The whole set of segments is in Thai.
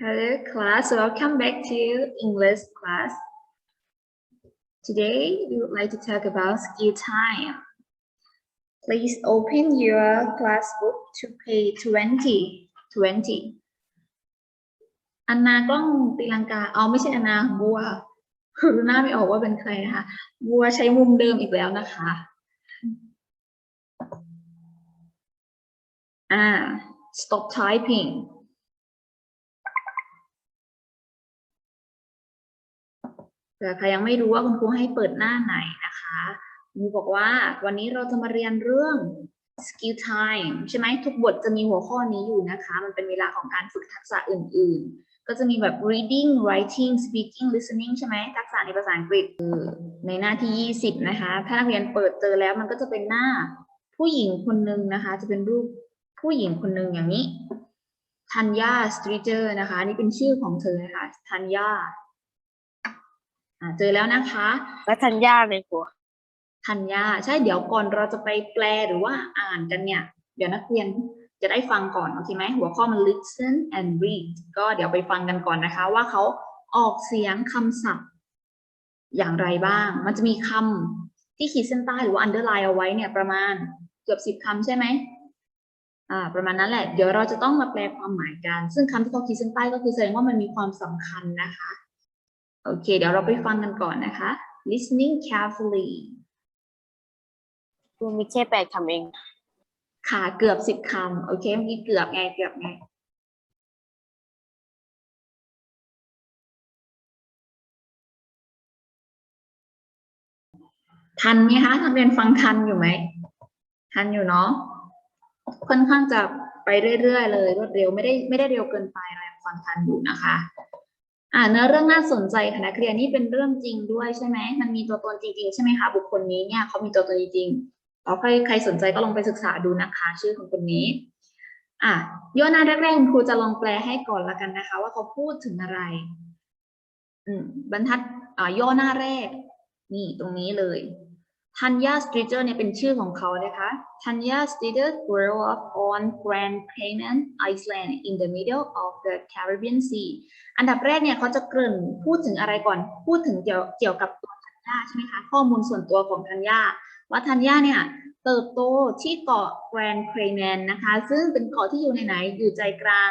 Hello class, welcome back to English class. Today we would like to talk about skill time. Please open your class book to page 20. 20. อันนากล้องตีลังกา เอาไม่ใช่อันนาบัว คือหน้าไม่ออกว่าเป็นใครนะคะ บัวใช้มุมเดิมอีกแล้วนะคะ อ่า stop typing แต่ใครยังไม่รู้ว่าคุณครูให้เปิดหน้าไหนนะคะครูบอกว่าวันนี้เราจะมาเรียนเรื่อง skill time ใช่ไหมทุกบทจะมีหัวข้อนี้อยู่นะคะ มันเป็นเวลาของการฝึกทักษะอื่น ๆ ก็จะมีแบบ reading writing speaking listening ใช่ไหมทักษะในภาษาอังกฤษในหน้าที่ 20 นะคะ ถ้านักเรียนเปิดเจอแล้วมันก็จะเป็นหน้าผู้หญิงคนหนึ่งนะคะ จะเป็นรูปผู้หญิงคนหนึ่งอย่างนี้ธัญญาสตรีเจอร์นะคะนนี่เป็นชื่อของเธอนะคะธัญญา อ่าเจอแล้วนะคะแล้วทันยาไหมครูธัญญาใช่เดี๋ยวก่อนเราจะไปแปลหรือว่าอ่านกันเนี่ย เดี๋ยวนักเรียนจะได้ฟังก่อนโอเคไหมหัวข้อมัน listen and read ก็เดี๋ยวไปฟังกันก่อนนะคะ ว่าเขาออกเสียงคำศัพท์ อย่างไรบ้าง มันจะมีคำที่ขีดเส้นใต้หรือว่า underline เอาไว้เนี่ยประมาณเกือบสิบคำใช่ไหมอ่าประมาณนั้นแหละ เดี๋ยวเราจะต้องมาแปลความหมายกัน ซึ่งคำที่เขาขีดเส้นใต้ก็คือแสดงว่ามันมีความสำคัญนะคะ โอเค เดี๋ยวเราไปฟังกันก่อนนะคะ listening carefully ครูมีแค่แปดคำเอง ค่ะ เกือบสิบคำ โอเค เมื่อกี้เกือบไง เกือบไง ทันไหมคะทันเรียนฟังทันอยู่ไหม ทันอยู่เนาะ ค่อนข้างจะไปเรื่อยๆเลย รวดเร็ว ไม่ได้ไม่ได้เร็วเกินไปเรายังฟังทันอยู่นะคะ อ่าเนื้อเรื่องน่าสนใจค่ะนักเรียนนี่เป็นเรื่องจริงด้วยใช่ไหมมันมีตัวตนจริงๆใช่ไหมคะบุคคลนี้เนี่ยเขามีตัวตนจริงๆเอาใครใครสนใจก็ลองไปศึกษาดูนะคะ ชื่อของคนนี้อะย่อหน้าแรกๆคุณครูจะลองแปลให้ก่อนละกันนะคะ ว่าเขาพูดถึงอะไร อืมบรรทัดอ่าย่อหน้าแรก นี่ตรงนี้เลย ทัญญาสตรีเจอร์เนี่ยเป็นชื่อของเขานะคะทัญญาสตรีเจอร์ grew up on Grand Cayman Island in the middle of the Caribbean Sea อันดับแรกเนี่ยเขาจะเกริ่นพูดถึงอะไรก่อน พูดถึงเกี่ยวเกี่ยวกับตัวทัญญาใช่ไหมคะ ข้อมูลส่วนตัวของทัญญาว่าธัญญาเนี่ยเติบโตที่เกาะแกรนด์เครแมนนะคะ ซึ่งเป็นเกาะที่อยู่ในไหน อยู่ใจกลาง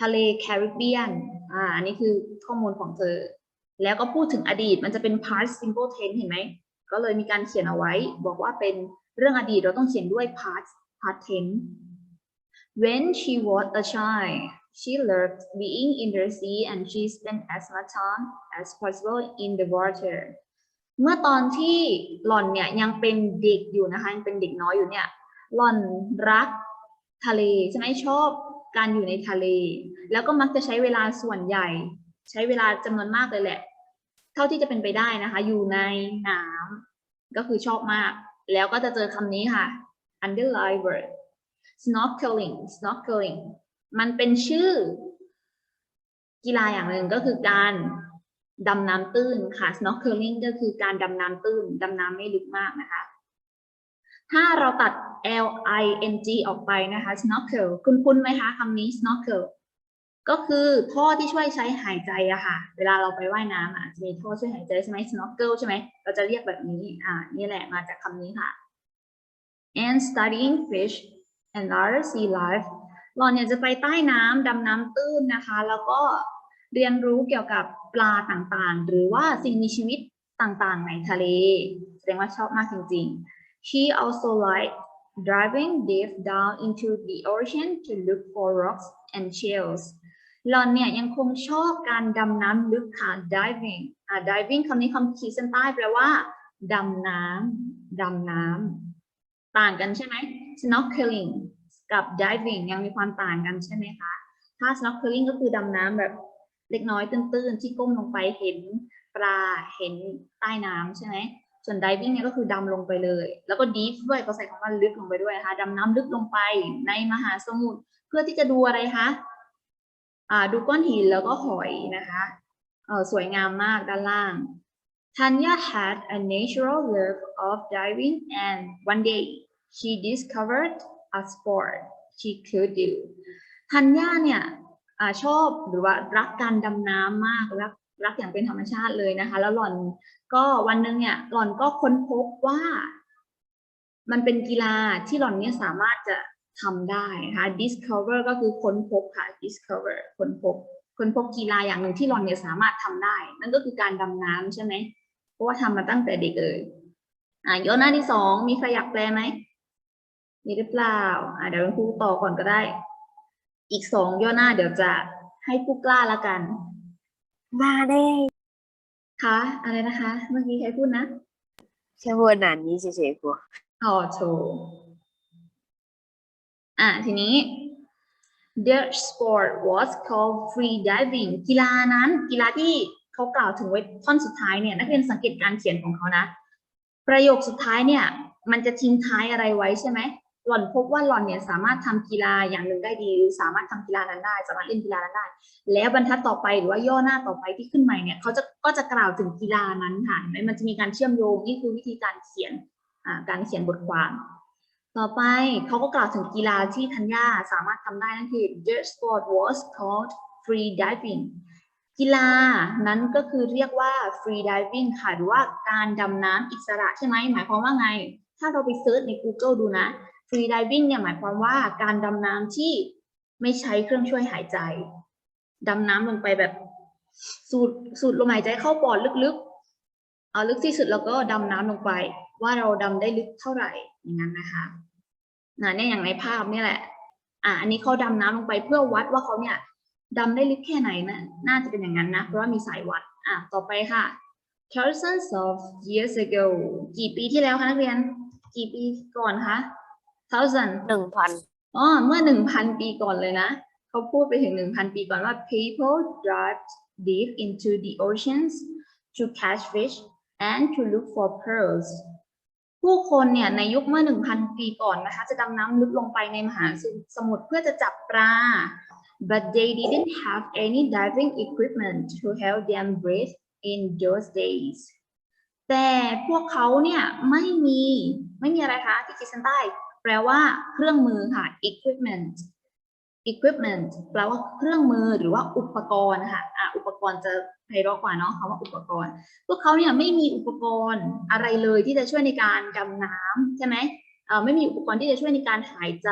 ทะเลแคริบเบียน อ่า อันนี้คือข้อมูลของเธอ แล้วก็พูดถึงอดีต มันจะเป็น past simple tense เห็นไหม ก็เลยมีการเขียนเอาไว้ บอกว่าเป็นเรื่องอดีตเราต้องเขียนด้วย past past tense when she was a child she loved being in the sea and she spent as much time as possible in the water เมื่อตอนที่หล่อนเนี่ยยังเป็นเด็กอยู่นะคะยังเป็นเด็กน้อยอยู่เนี่ยหล่อนรักทะเลใช่ไหมชอบการอยู่ในทะเล แล้วก็มักจะใช้เวลาส่วนใหญ่ ใช้เวลาจำนวนมากเลยแหละ เท่าที่จะเป็นไปได้นะคะ อยู่ในน้ำ ก็คือชอบมาก แล้วก็จะเจอคำนี้ค่ะ underline word snorkeling snorkeling มันเป็นชื่อ กีฬาอย่างหนึ่งก็คือการดำน้ำตื้นค่ะ snorkeling ก็คือการดำน้ำตื้น ดำน้ำไม่ลึกมากนะคะ ถ้าเราตัด l i n g ออกไปนะคะ snorkel คุณคุ้นๆไหมคะคำนี้ snorkel ก็คือท่อที่ช่วยใช้หายใจอะค่ะ เวลาเราไปว่ายน้ำอะจะมีท่อช่วยหายใจใช่ไหม snorkel ใช่ไหม เราจะเรียกแบบนี้ อ่า นี่แหละมาจากคำนี้ค่ะ and studying fish and other sea life เราเนี่ยจะไปใต้น้ำดำน้ำตื้นนะคะ แล้วก็เรียนรู้เกี่ยวกับปลาต่างๆ หรือว่าสิ่งมีชีวิตต่างๆ ในทะเล แสดงว่าชอบมากจริงๆ she also liked driving deep down into the ocean to look for rocks and shells หลอนเนี่ยยังคงชอบการดำน้ำลึกค่ะ diving อ่า diving คำนี้คำขีดเส้นใต้แปลว่าดำน้ำดำน้ำต่างกันใช่ไหม snorkeling กับ diving ยังมีความต่างกันใช่ไหมคะถ้า snorkeling ก็คือดำน้ำแบบเล็กน้อยตื้นๆ ที่ก้มลงไปเห็นปลาเห็นใต้น้ำใช่ไหมส่วน diving เนี่ยก็คือดำลงไปเลย แล้วก็ deep ด้วยก็ใส่คำว่าลึกลงไปด้วยนะคะดำน้ำลึกลงไปในมหาสมุทรเพื่อที่จะดูอะไรคะ ดูก้อนหินแล้วก็หอยนะคะสวยงามมากด้านล่าง Tanya had a natural love of diving and one day she discovered a sport she could do ธัญญาเนี่ยอชอบหรือว่ารักการดำน้ำมากรักรักอย่างเป็นธรรมชาติเลยนะคะ แล้วหล่อนก็วันนึงเนี่ยหล่อนก็ค้นพบว่า มันเป็นกีฬาที่หล่อนเนี่ยสามารถจะ ทำได้นะคะ discover ก็คือค้นพบค่ะ discover ค้นพบ ค้นพบกีฬาอย่างหนึ่งที่หล่อนเนี่ยสามารถทำได้ นั่นก็คือการดำน้ำใช่ไหม เพราะว่าทำมาตั้งแต่เด็กเลยอะย่อหน้าที่สองมีใครอยากแปลไหมมีหรือเปล่าอะเดี๋ยวคุณครูต่อก่อนก็ได้ อีกสองย่อหน้าเดี๋ยวจะให้ผู้กล้าละกัน มาได้คะอะไรนะคะ เมื่อกี้ใครพูดนะแค่พูดนานนี้เฉยๆครูอ๋อโช อะทีนี้ the sport was called free diving กีฬานั้นกีฬาที่เขากล่าวถึงไว้ท่อนสุดท้ายเนี่ยนักเรียนสังเกตการเขียนของเขานะ ประโยคสุดท้ายเนี่ย มันจะทิ้งท้ายอะไรไว้ใช่ไหมหล่อนพบว่าหล่อนเนี่ยสามารถทำกีฬาอย่างหนึ่งได้ดีหรือสามารถทำกีฬานั้นได้ สามารถเล่นกีฬานั้นได้ แล้วบรรทัดต่อไปหรือว่าย่อหน้าต่อไปที่ขึ้นใหม่เนี่ยเขาจะก็จะกล่าวถึงกีฬานั้นค่ะเห็นไหมมันจะมีการเชื่อมโยงนี่คือวิธีการเขียนการเขียนบทความ ต่อไปเขาก็กล่าวถึงกีฬาที่ธัญญาสามารถทำได้นั่นคือ the sport was called free diving กีฬานั้นก็คือเรียกว่า free diving ค่ะหรือว่าการดำน้ำอิสระใช่ไหมหมายความว่าไง ถ้าเราไปเซิร์ชใน Google ดูนะ free diving เนี่ยหมายความว่าการดำน้ำที่ไม่ใช้เครื่องช่วยหายใจ ดำน้ำลงไปแบบสูดสูดลมหายใจเข้าปอดลึกๆ เอาลึกที่สุดแล้วก็ดำน้ำลงไป ว่าเราดำได้ลึกเท่าไหร่ อย่างนั้นนะคะนะเนี่ยอย่างในภาพนี่แหละ อะอันนี้เขาดำน้ำลงไปเพื่อวัดว่าเขาเนี่ยดำได้ลึกแค่ไหนนะน่าจะเป็นอย่างนั้นนะ เพราะว่ามีสายวัด อะต่อไปค่ะ thousands of years ago กี่ปีที่แล้วคะนักเรียน กี่ปีก่อนคะ thousand หนึ่งพันอ๋อเมื่อหนึ่งพันปีก่อนเลยนะ เขาพูดไปถึงหนึ่งพันปีก่อนว่า people dived deep into the oceans to catch fish and to look for pearls ผู้คนเนี่ยในยุคเมื่อหนึ่งพันปีก่อนนะคะจะดำน้ำลึกลงไปในมหาสมุทรเพื่อจะจับปลา but they didn't have any diving equipment to help them breathe in those days แต่พวกเขาเนี่ยไม่มี ไม่มีอะไรคะที่ขีดเส้นใต้ แปลว่าเครื่องมือค่ะ equipment equipment แปลว่าเครื่องมือหรือว่าอุปกรณ์ค่ะอะอุปกรณ์จะไพเราะกว่าเนาะคำว่าอุปกรณ์ พวกเขาเนี่ยไม่มีอุปกรณ์อะไรเลยที่จะช่วยในการดำน้ำใช่ไหมเอ่อไม่มีอุปกรณ์ที่จะช่วยในการหายใจ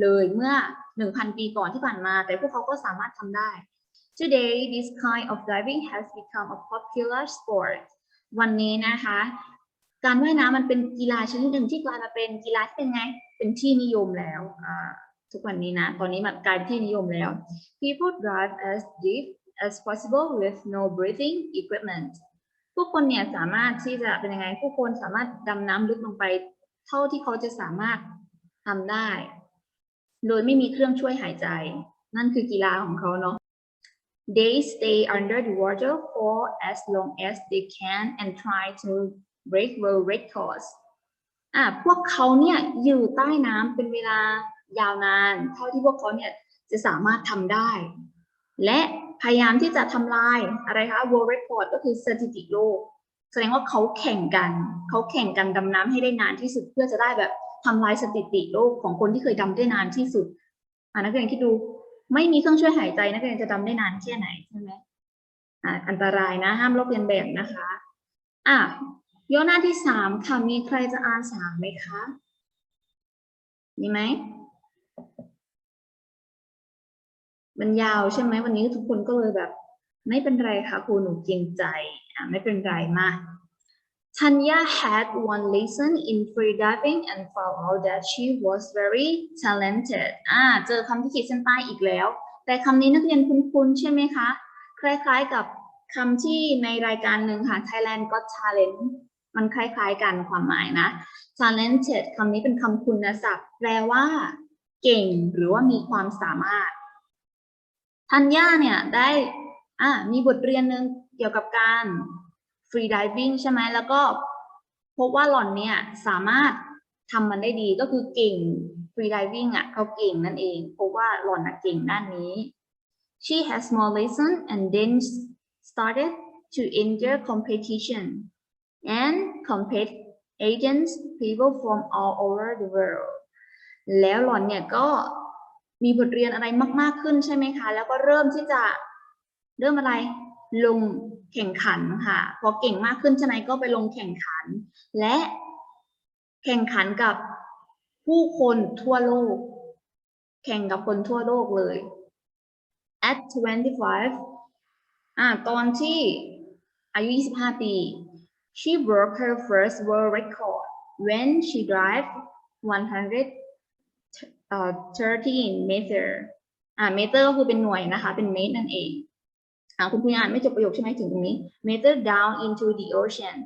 เลยเมื่อ 1,000 ปีก่อนที่ผ่านมา แต่พวกเขาก็สามารถทำได้ Today this kind of diving has become a popular sport วันนี้นะคะ การว่ายน้ำมันเป็นกีฬาชนิดหนึ่งที่กลายมาเป็นกีฬาที่เป็นไง เป็นที่นิยมแล้วอ่า ทุกวันนี้นะ ตอนนี้มันกลายที่นิยมแล้ว People dive as deep as possible with no breathing equipment ผู้คนเนี่ยสามารถที่จะเป็นยังไง ผู้คนสามารถดำน้ำลึกลงไป เท่าที่เขาจะสามารถทำได้ โดยไม่มีเครื่องช่วยหายใจ นั่นคือกีฬาของเขาเนาะ They stay under the water for as long as they can and try to break world records อะพวกเขาเนี่ยอยู่ใต้น้ำเป็นเวลา ยาวนาน เท่าที่พวกเขาเนี่ยจะสามารถทำได้ และพยายามที่จะทำลายอะไรคะ world record ก็คือสถิติโลก แสดงว่าเขาแข่งกัน เขาแข่งกันดำน้ำให้ได้นานที่สุดเพื่อจะได้แบบทำลายสถิติโลกของคนที่เคยดำได้นานที่สุดนักเรียนคิดดูไม่มีเครื่องช่วยหายใจนักเรียนจะดำได้นานแค่ไหนใช่ไหมอันตรายนะ ห้ามลอกเลียนแบบนะคะ อะย่อหน้าที่สามค่ะ มีใครจะอ่านสามไหมคะ มีไหม มันยาวใช่ไหมวันนี้ทุกคนก็เลยแบบ ไม่เป็นไรค่ะครูหนูเกรงใจอะไม่เป็นไรมา Tanya had one lesson in free diving and found out that she was very talented อ่าเจอคำที่ขีดเส้นใต้อีกแล้ว แต่คำนี้นักเรียนคุ้นๆใช่ไหมคะ คล้ายๆกับคำที่ในรายการหนึ่งค่ะ Thailand Got Talent มันคล้ายๆกันความหมายนะ talented คำนี้เป็นคำคุณศัพท์ แปลว่า เก่งหรือว่ามีความสามารถ ทัญญาเนี่ยได้อ่ามีบทเรียนหนึ่งเกี่ยวกับการ free diving ใช่ไหมแล้วก็พบว่าหล่อนเนี่ยสามารถทำมันได้ดีก็คือเก่ง free diving อะเขาเก่งนั่นเองเพราะว่าหล่อนน่ะเก่งด้านนี้ she has more lesson and then started to enter competition and compete against people from all over the world แล้วหล่อนเนี่ยก็ มีบทเรียนอะไรมากๆขึ้นใช่ไหมคะ แล้วก็เริ่มที่จะเริ่มอะไรลงแข่งขันค่ะ พอเก่งมากขึ้นช่ไหมก็ไปลงแข่งขัน และแข่งขันกับผู้คนทั่วโลก แข่งกับคนทั่วโลกเลย at 25อ่าตอนที่อายุ 25 ปี she broke her first world record when she drive 100 เอ่อ13 meter อ่า meter ก็คือเป็นหน่วยนะคะ เป็นเมตรนั่นเองอ่าคุณผู้อ่านไม่จบประโยคใช่ไหมถึงตรงนี้ meter down into the ocean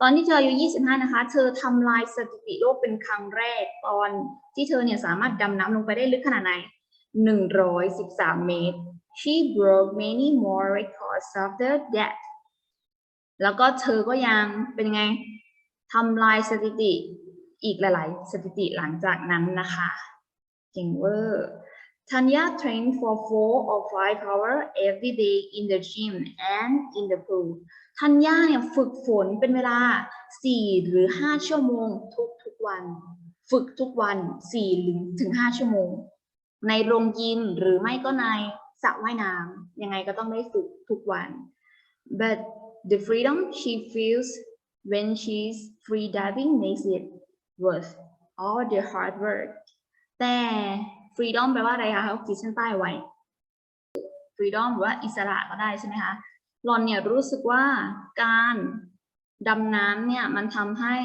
ตอนที่เธออายุ 25 นะคะ เธอทำลายสถิติโลกเป็นครั้งแรก ตอนที่เธอเนี่ยสามารถดำน้ำลงไปได้ลึกขนาดไหน 113 เมตร she broke many more records after that แล้วก็เธอก็ยังเป็นไงทำลายสถิติอีกหลาย ๆ สถิติหลังจากนั้นนะคะ เก่งเวอร์ Tanya trained for four or five hours every day in the gym and in the pool ทัญญาเนี่ยฝึกฝนเป็นเวลา 4 หรือ 5 ชั่วโมงทุกทุกวัน ฝึกทุกวัน4หรือถึง 5 ชั่วโมง ในโรงยิมหรือไม่ก็ในสระว่ายน้ำยังไงก็ต้องได้ฝึกทุกวัน but the freedom she feels when she's free diving makes it worth all the hard work แต่ freedom แปลว่าอะไรคะเขาขีดเส้นใต้ไว้ freedom หรือว่าอิสระก็ได้ใช่ไหมคะหลอนเนี่ยรู้สึกว่าการดำน้ำเนี่ยมันทำให้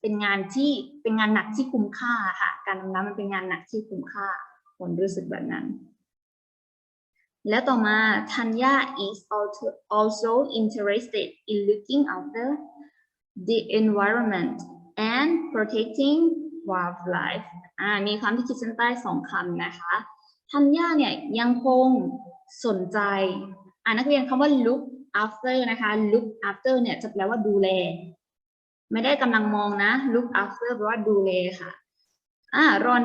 เป็นงานที่เป็นงานหนักที่คุ้มค่าค่ะ การดำน้ำมันเป็นงานหนักที่คุ้มค่าหลอนรู้สึกแบบนั้น แล้วต่อมาธัญญา is also interested in looking after the environment and protecting wildlife อ่ามีคำที่ขีดเส้นใต้สองคำนะคะธัญญาเนี่ยยังคงสนใจ อ่านักเรียนคำว่า look after นะคะ look after เนี่ยจะแปลว่าดูแล ไม่ได้กำลังมองนะ look after แปลว่าดูแลค่ะ อ่ารอน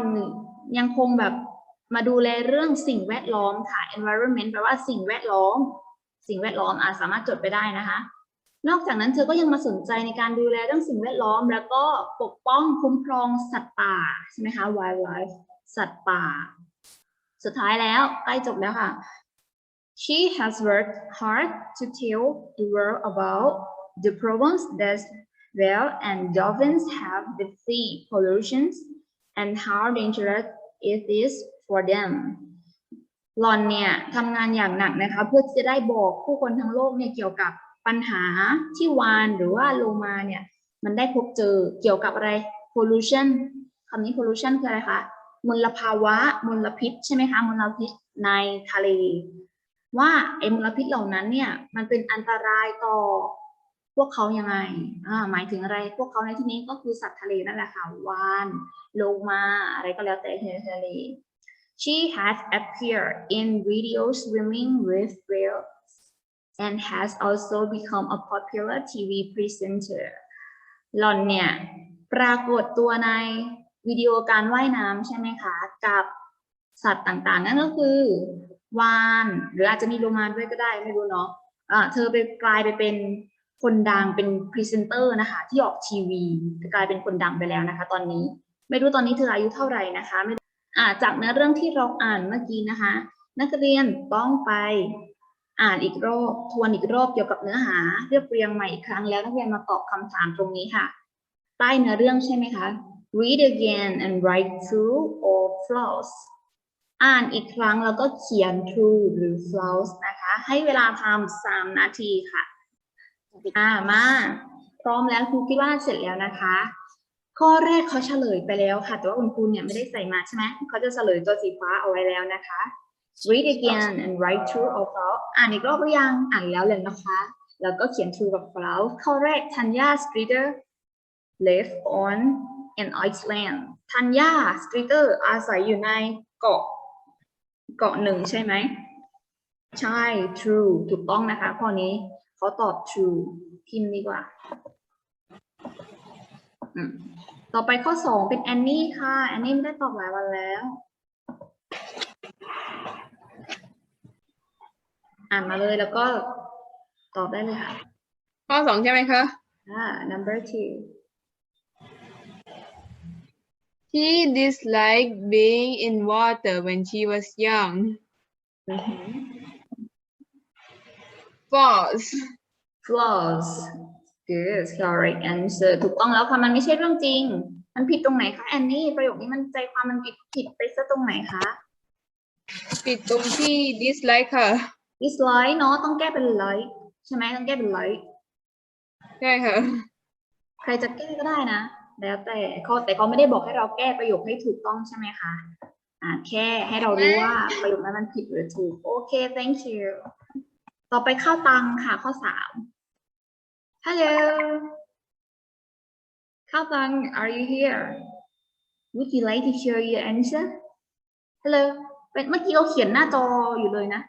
ยังคงแบบมาดูแลเรื่องสิ่งแวดล้อมค่ะ environment แปลว่าสิ่งแวดล้อม สิ่งแวดล้อมอ่าสามารถจดไปได้นะคะ นอกจากนั้นเธอก็ยังมาสนใจในการดูแลเรื่องสิ่งแวดล้อม แล้วก็ปกป้องคุ้มครองสัตว์ป่าใช่ไหมคะ wildlife สัตว์ป่า สุดท้ายแล้วใกล้จบแล้วค่ะ She has worked hard to tell the world about the problems that whale and dolphins have with sea pollution and how dangerous it is for them หลอนเนี่ยทำงานอย่างหนักนะคะ เพื่อที่จะได้บอกผู้คนทั้งโลกเนี่ยเกี่ยวกับ ปัญหาที่วานหรือว่าโลมาเนี่ย มันได้พบเจอเกี่ยวกับอะไร pollution คำนี้ pollution คืออะไรคะมลภาวะมลพิษใช่ไหมคะมลพิษในทะเล ว่าไอ้มลพิษเหล่านั้นเนี่ย มันเป็นอันตรายต่อพวกเขายังไงอ่าหมายถึงอะไร พวกเขาในที่นี้ก็คือสัตว์ทะเลนั่นแหละค่ะวานโลมาอะไรก็แล้วแต่ในทะเล She has appeared in videos swimming with whales and has also become a popular TV presenter หล่อนเนี่ยปรากฏตัวในวิดีโอการว่ายน้ำใช่ไหมคะ กับสัตว์ต่างๆ นั่นก็คือ วาน หรืออาจจะมีโลมาด้วยก็ได้ไม่รู้เนาะอ่าเธอไปกลายไปเป็นคนดังเป็นพรีเซนเตอร์นะคะ ที่ออกทีวีกลายเป็นคนดังไปแล้วนะคะ ตอนนี้ ไม่รู้ตอนนี้เธออายุเท่าไหร่นะคะไม่จากเนื้อเรื่องที่เราอ่านเมื่อกี้นะคะ นักเรียนต้องไป อ่านอีกรอบทวนอีกรอบเกี่ยวกับเนื้อหา เรียบเรียงใหม่อีกครั้งแล้วนักเรียนมาตอบคำถามตรงนี้ค่ะ ใต้เนื้อเรื่องใช่ไหมคะ read again and write true or false อ่านอีกครั้งแล้วก็เขียน true หรือ false นะคะ ให้เวลาทำสามนาทีค่ะ อ่ามา พร้อมแล้วครูคิดว่าเสร็จแล้วนะคะ ข้อแรกเขาเฉลยไปแล้วค่ะ แต่ว่าคุณครูเนี่ยไม่ได้ใส่มาใช่ไหมเขาจะเฉลยตัวสีฟ้าเอาไว้แล้วนะคะ read again and write true or false อ่านอีกรอบหรือยัง อ่านแล้วเลยนะคะ แล้วก็เขียน true กับ false ข้อแรก Tanya Streeter live on an island Tanya Streeter อาศัยอยู่ในเกาะ เกาะหนึ่งใช่ไหม ใช่ true ถูกต้องนะคะ ข้อนี้เขาตอบ true พิมพ์ดีกว่าอืมต่อไปข้อสองเป็นแอนนี่ค่ะ แอนนี่ไม่ได้ตอบหลายวันแล้ว อ่านมาเลยแล้วก็ตอบได้เลยค่ะ ข้อสองใช่ไหมคะอ่า number two He disliked being in water when she was young. อือหือ False. false good correct answer ถูกต้องแล้วค่ะมันไม่ใช่เรื่องจริง มันผิดตรงไหนคะแอนนี่ประโยคนี้มันใจความมันผิดผิดไปซะตรงไหนคะผิดตรงที่ dislike ค่ะ dislike เนาะต้องแก้เป็น like ใช่ไหมต้องแก้เป็น like ใช่ค่ะ ใครจะแก้ก็ได้นะ แล้วแต่เขาแต่เขาไม่ได้บอกให้เราแก้ประโยคให้ถูกต้องใช่ไหมคะอ่าแค่ให้เรารู้ว่าประโยคนั้นมันผิดหรือถูก โอเค thank you ต่อไปข้าวตังค่ะ ข้อสาม hello ข้าวตัง are you here would you like to share your answer hello เป็นเมื่อกี้เราเขียนหน้าจออยู่เลยนะ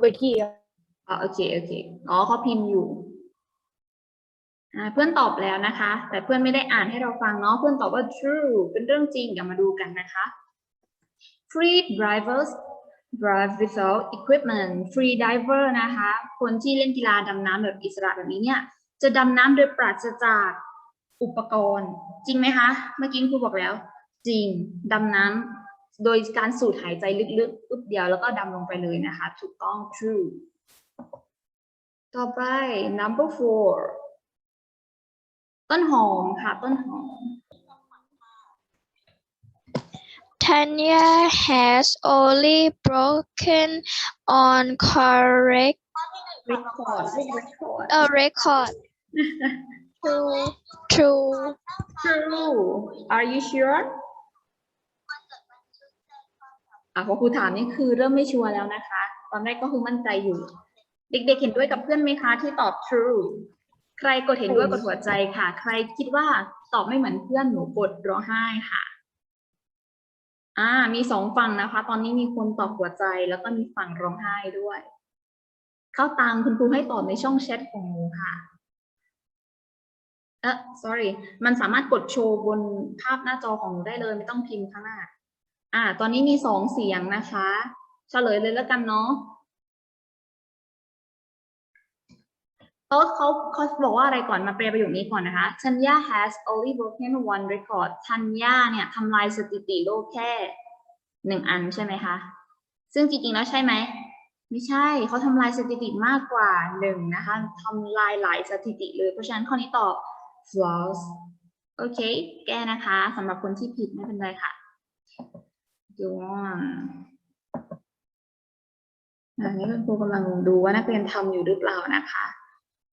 เอาไปขี้อะอ๋อโอเคโอเคอ๋อเขาพิมพ์อยู่อ่าเพื่อนตอบแล้วนะคะ แต่เพื่อนไม่ได้อ่านให้เราฟังเนาะเพื่อนตอบว่า true เป็นเรื่องจริงเดี๋ยวมาดูกันนะคะ free drivers drive without equipment free diver นะคะ คนที่เล่นกีฬาดำน้ำแบบอิสระแบบนี้เนี่ย จะดำน้ำโดยปราศจากอุปกรณ์ จริงไหมคะ เมื่อกี้ครูบอกแล้ว จริง ดำน้ำ โดยการสูดหายใจลึกๆปุ๊บเดียวแล้วก็ดำลงไปเลยนะคะ ถูกต้อง true ต่อไป number four ต้นหอมค่ะ ต้นหอม Tanya has only broken on correct record record a record. True, true. true are you sure อะพอครูถามนี่คือเริ่มไม่ชัวร์แล้วนะคะ ตอนแรกก็คือมั่นใจอยู่ เด็กๆเห็นด้วยกับเพื่อนไหมคะที่ตอบ true ใครกดเห็นด้วยกดหัวใจค่ะ ใครคิดว่าตอบไม่เหมือนเพื่อนหนูกดร้องไห้ค่ะ อ่า มีสองฝั่งนะคะ ตอนนี้มีคนตอบหัวใจแล้วก็มีฝั่งร้องไห้ด้วย เข้าตังคุณครูให้ตอบในช่องแชทของหนูค่ะเออ sorry มันสามารถกดโชว์บนภาพหน้าจอของหนูได้เลย ไม่ต้องพิมพ์ข้างหน้า อ่า ตอนนี้มีสองเสียงนะคะ เฉลยเลยแล้วกันเนาะเขาเขาเขาบอกว่าอะไรก่อนมาแปลประโยคนี้ก่อนนะคะ Tanya has only broken one record ทัญญาเนี่ยทำลายสถิติโลกแค่หนึ่งอันใช่ไหมคะ ซึ่งจริงๆแล้วใช่ไหม ไม่ใช่ เขาทำลายสถิติมากกว่าหนึ่งนะคะทำลายหลายสถิติเลย เพราะฉะนั้นข้อนี้ตอบ false โอเค แก้นะคะสำหรับคนที่ผิดไม่เป็นไรค่ะ ดูว่าอันนี้คุณครูกำลังดูว่านักเรียนทำอยู่หรือเปล่านะคะ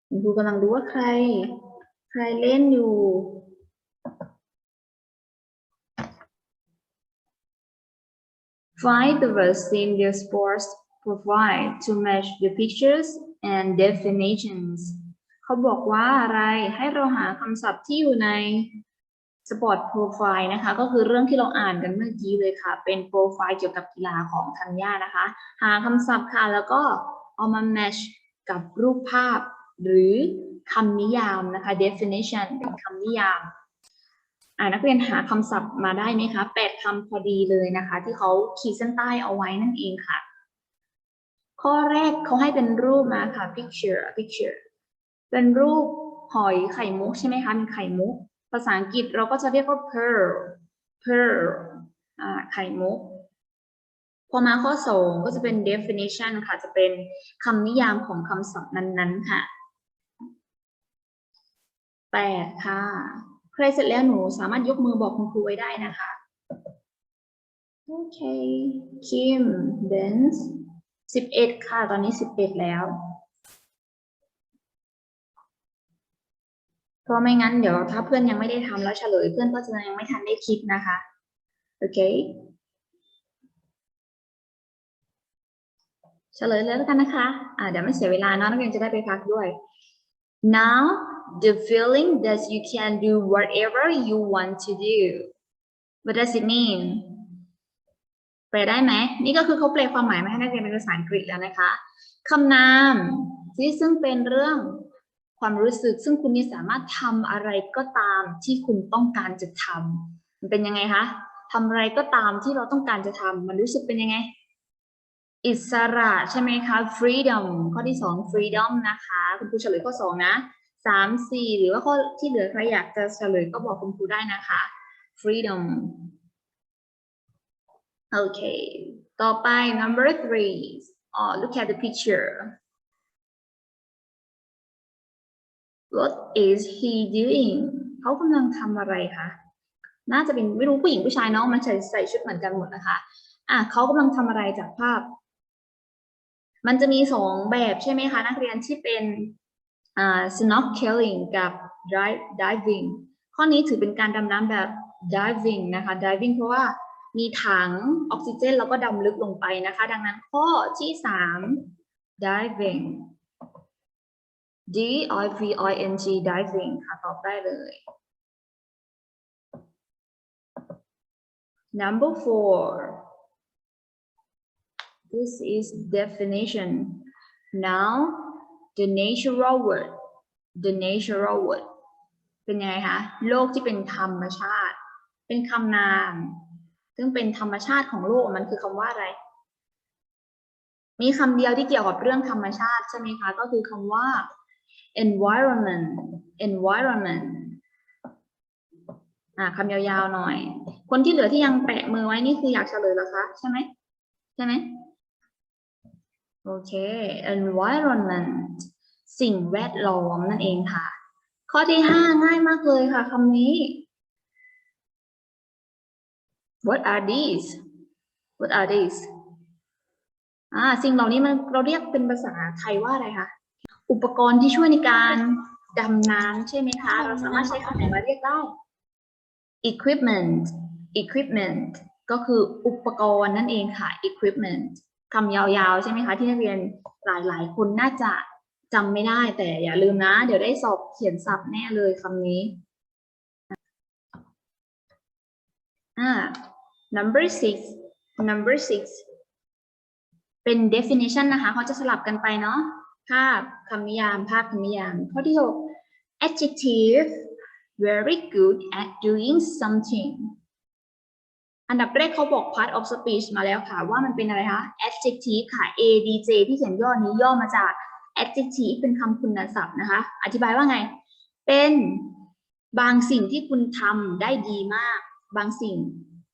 คุณครูกำลังดูว่าใคร ใครเล่นอยู่ Find the words in the sports provide to match the pictures and definitions เขาบอกว่าอะไรให้เราหาคำศัพท์ที่อยู่ใน Sport Profile นะคะ ก็คือเรื่องที่เราอ่านกันเมื่อกี้เลยค่ะ เป็นโปรไฟล์เกี่ยวกับกีฬาของธัญญานะคะ หาคำศัพท์ค่ะ แล้วก็เอามา match กับรูปภาพ หรือคำนิยามนะคะ definition เป็นคำนิยามอ่านักเรียนหาคำศัพท์มาได้ไหมคะแปดคำพอดีเลยนะคะ ที่เขาขีดเส้นใต้เอาไว้นั่นเองค่ะ ข้อแรกเขาให้เป็นรูปมาค่ะ picture picture เป็นรูปหอยไข่มุกใช่ไหมคะมีไข่มุก ภาษาอังกฤษเราก็จะเรียกว่า pearl pearl ไข่มุก พอมาข้อสองก็จะเป็น definition ค่ะ จะเป็นคำนิยามของคำศัพท์นั้นๆค่ะแปดค่ะ ใครเสร็จแล้วหนูสามารถยกมือบอกคุณครูไว้ได้นะคะ โอเค คิม เบนส์สิบเอ็ดค่ะ ตอนนี้สิบเอ็ดแล้ว เพราะไม่งั้นเดี๋ยวถ้าเพื่อนยังไม่ได้ทำแล้วเฉลยเพื่อนก็จะยังไม่ทันได้คิดนะคะ โอเค เฉลยเลยแล้วกันนะคะอ่าเดี๋ยวไม่เสียเวลาเนอะนักเรียนจะได้ไปพักด้วย now the feeling that you can do whatever you want to do what does it mean แปลได้ไหมนี่ก็คือเขาแปลความหมายมาให้นักเรียนเป็นภาษาอังกฤษแล้วนะคะคำนามที่ซึ่งเป็นเรื่อง ความรู้สึก ซึ่งคุณนี่สามารถทำอะไรก็ตามที่คุณต้องการจะทำมันเป็นยังไงคะทำอะไรก็ตามที่เราต้องการจะทำมันรู้สึกเป็นยังไง อิสระใช่ไหมคะ freedom ข้อที่สอง freedom นะคะ คุณครูเฉลยข้อสองนะสามสี่หรือว่าข้อที่เหลือใครอยากจะเฉลยก็บอกคุณครูได้นะคะ freedom โอเค ต่อไป number three oh look at the picture what is he doing เขากำลังทำอะไรคะ น่าจะเป็นไม่รู้ผู้หญิงผู้ชายเนาะมันใส่ใส่ชุดเหมือนกันหมดนะคะ อะเขากำลังทำอะไรจากภาพ มันจะมีสองแบบใช่ไหมคะ นักเรียนที่เป็นอ่า snorkeling กับ dive diving ข้อนี้ถือเป็นการดำน้ำแบบ diving นะคะ diving เพราะว่ามีถังออกซิเจนแล้วก็ดำลึกลงไปนะคะ ดังนั้นข้อที่สาม diving D I V I N G diving ค่ะตอบได้เลย number four this is definition now the natural word the natural word เป็นยังไงคะโลกที่เป็นธรรมชาติ เป็นคำนาม ซึ่งเป็นธรรมชาติของโลกมันคือคำว่าอะไร มีคำเดียวที่เกี่ยวกับเรื่องธรรมชาติใช่ไหมคะ ก็คือคำว่า environment environment อ่าคำยาวๆหน่อย คนที่เหลือที่ยังแปะมือไว้นี่คืออยากเฉลยหรอคะใช่ไหมใช่ไหมโอเค environment สิ่งแวดล้อมนั่นเองค่ะ ข้อที่ห้าง่ายมากเลยค่ะคำนี้ What are these What are these อ่าสิ่งเหล่านี้มันเราเรียกเป็นภาษาไทยว่าอะไรคะ อุปกรณ์ที่ช่วยในการดำน้ำใช่ไหมคะ เราสามารถใช้คำไหนมาเรียกได้ equipment equipment ก็คืออุปกรณ์นั่นเองค่ะ equipment คำยาวๆ ใช่ไหมคะ ที่นักเรียนหลายๆ คนน่าจะจำไม่ได้แต่อย่าลืมนะ เดี๋ยวได้สอบเขียนศัพท์แน่เลยคำนี้ อ่า number six number six เป็น definition นะคะเขาจะสลับกันไปเนาะ ภาพคำนิยาม ภาพคำนิยาม ข้อที่หก adjective very good at doing something อันดับแรกเขาบอก part of speech มาแล้วค่ะ ว่ามันเป็นอะไรคะ adjective ค่ะ adj ที่เขียนย่อนี้ย่อมาจาก adjective เป็นคำคุณศัพท์นะคะ อธิบายว่าไง เป็นบางสิ่งที่คุณทำได้ดีมาก บางสิ่ง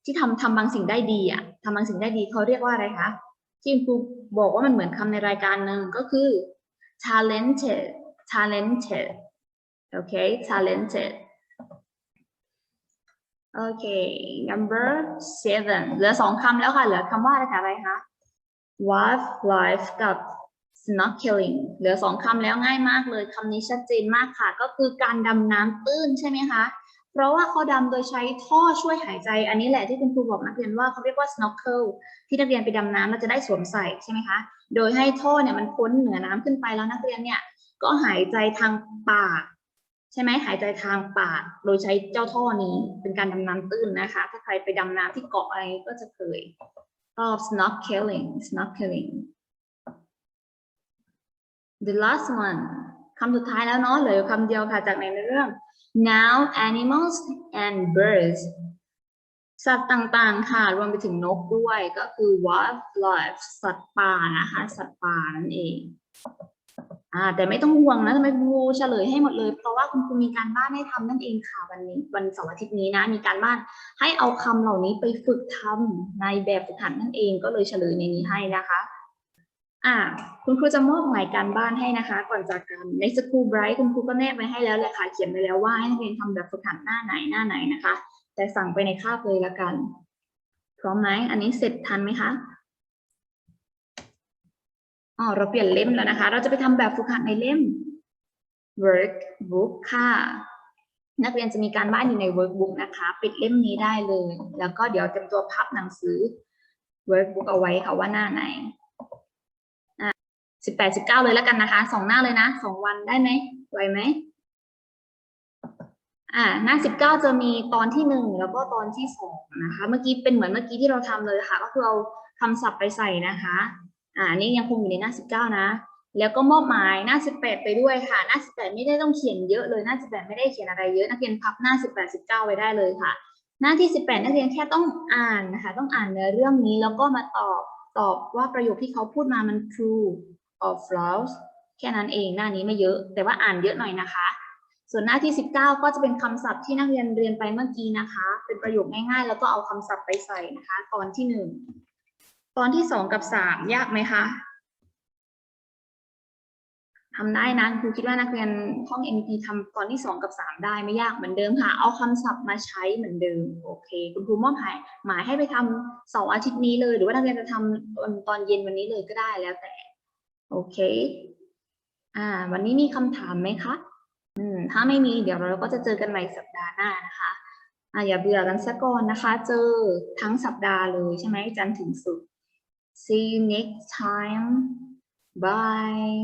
ที่ทำทำบางสิ่งได้ดีอะทำบางสิ่งได้ดีเขาเรียกว่าอะไรคะที่ครูบอกว่ามันเหมือนคำในรายการหนึ่งก็คือ talented talented okay talented okay number seven เหลือสองคำแล้วค่ะ เหลือคำว่าอะไรคะอะไรคะ wildlife กับ snorkeling เหลือสองคำแล้วง่ายมากเลยคำนี้ชัดเจนมากค่ะ ก็คือการดำน้ำตื้นใช่ไหมคะ เพราะว่าเขาดำโดยใช้ท่อช่วยหายใจ อันนี้แหละที่คุณครูบอกนักเรียนว่าเขาเรียกว่า snorkel ที่นักเรียนไปดำน้ำเราจะได้สวมใส่ใช่ไหมคะ โดยให้ท่อเนี่ยมันพ้นเหนือน้ำขึ้นไปแล้วนักเรียนเนี่ยก็หายใจทางปากใช่ไหมหายใจทางปาก โดยใช้เจ้าท่อนี้เป็นการดำน้ำตื้นนะคะ ถ้าใครไปดำน้ำที่เกาะอะไรก็จะเคยชอบ snorkeling snorkeling the last one คำสุดท้ายแล้วเนาะเหลือคำเดียวค่ะจากในเรื่อง now animals and birds สัตว์ต่างๆ ค่ะ รวมไปถึงนกด้วยก็คือ wildlife สัตว์ป่านะคะ สัตว์ป่านั่นเองอ่าแต่ไม่ต้องห่วงนะทำไมครูเฉลยให้หมดเลย เพราะว่าคุณครูมีการบ้านให้ทำนั่นเองค่ะวันนี้วันเสาร์อาทิตย์นี้นะ มีการบ้านให้เอาคำเหล่านี้ไปฝึกทำในแบบฝึกหัดนั่นเองก็เลยเฉลยในนี้ให้นะคะ อ่าคุณครูจะมอบหมายการบ้านให้นะคะ ก่อนจากกันในสกูไบรท์คุณครูก็แนบไว้ให้แล้วแหละค่ะเขียนไว้แล้วว่าให้นักเรียนทำแบบฝึกหัดหน้าไหนหน้าไหนนะคะ แต่สั่งไปในคาบเลยละกัน พร้อมไหมอันนี้เสร็จทันไหมคะอ๋อเราเปลี่ยนเล่มแล้วนะคะ เราจะไปทำแบบฝึกหัดในเล่ม workbook ค่ะ นักเรียนจะมีการบ้านอยู่ใน workbook นะคะ ปิดเล่มนี้ได้เลย แล้วก็เดี๋ยวเตรียมตัวพับหนังสือ workbook เอาไว้ค่ะว่าหน้าไหน สิบแปดสิบเก้าเลยแล้วกันนะคะสองหน้าเลยนะสองวันได้ไหมไหวไหมอ่าหน้าสิบเก้าจะมีตอนที่หนึ่งแล้วก็ตอนที่สองนะคะ เมื่อกี้เป็นเหมือนเมื่อกี้ที่เราทำเลยค่ะ ก็คือเอาคำศัพท์ไปใส่นะคะ อ่านี่ยังคงอยู่ในหน้าสิบเก้านะ แล้วก็มอบหมายหน้าสิบแปดไปด้วยค่ะ หน้าสิบแปดไม่ได้ต้องเขียนเยอะเลยหน้าสิบแปดไม่ได้เขียนอะไรเยอะนักเรียนพับหน้าสิบแปดสิบเก้าไว้ได้เลยค่ะ หน้าที่สิบแปดนักเรียนแค่ต้องอ่านนะคะ ต้องอ่านเนื้อเรื่องนี้แล้วก็มาตอบตอบว่าประโยคที่เขาพูดมามัน true or false แค่นั้นเองหน้านี้ไม่เยอะ แต่ว่าอ่านเยอะหน่อยนะคะ ส่วนหน้าที่ 19 ก็จะเป็นคำศัพท์ที่นักเรียนเรียนไปเมื่อกี้นะคะ เป็นประโยคง่ายๆ แล้วก็เอาคำศัพท์ไปใส่นะคะ ตอนที่หนึ่งตอนที่สองกับสามยากไหมคะทำได้นะครูคิดว่านักเรียนห้อง NP ทำตอนที่สองกับสามได้ไม่ยากเหมือนเดิมค่ะ เอาคำศัพท์มาใช้เหมือนเดิม โอเค คุณครูมอบหมายหมายให้ไปทำเสาร์อาทิตย์นี้เลย หรือว่านักเรียนจะทำตอนเย็นวันนี้เลยก็ได้แล้วแต่ โอเค อ่า วันนี้มีคำถามไหมคะ อืม ถ้าไม่มีเดี๋ยวเราก็จะเจอกันใหม่สัปดาห์หน้านะคะ อ่าอย่าเบื่อกันซะก่อนนะคะ เจอทั้งสัปดาห์เลยใช่ไหมจันถึงศุกร์ see you next time bye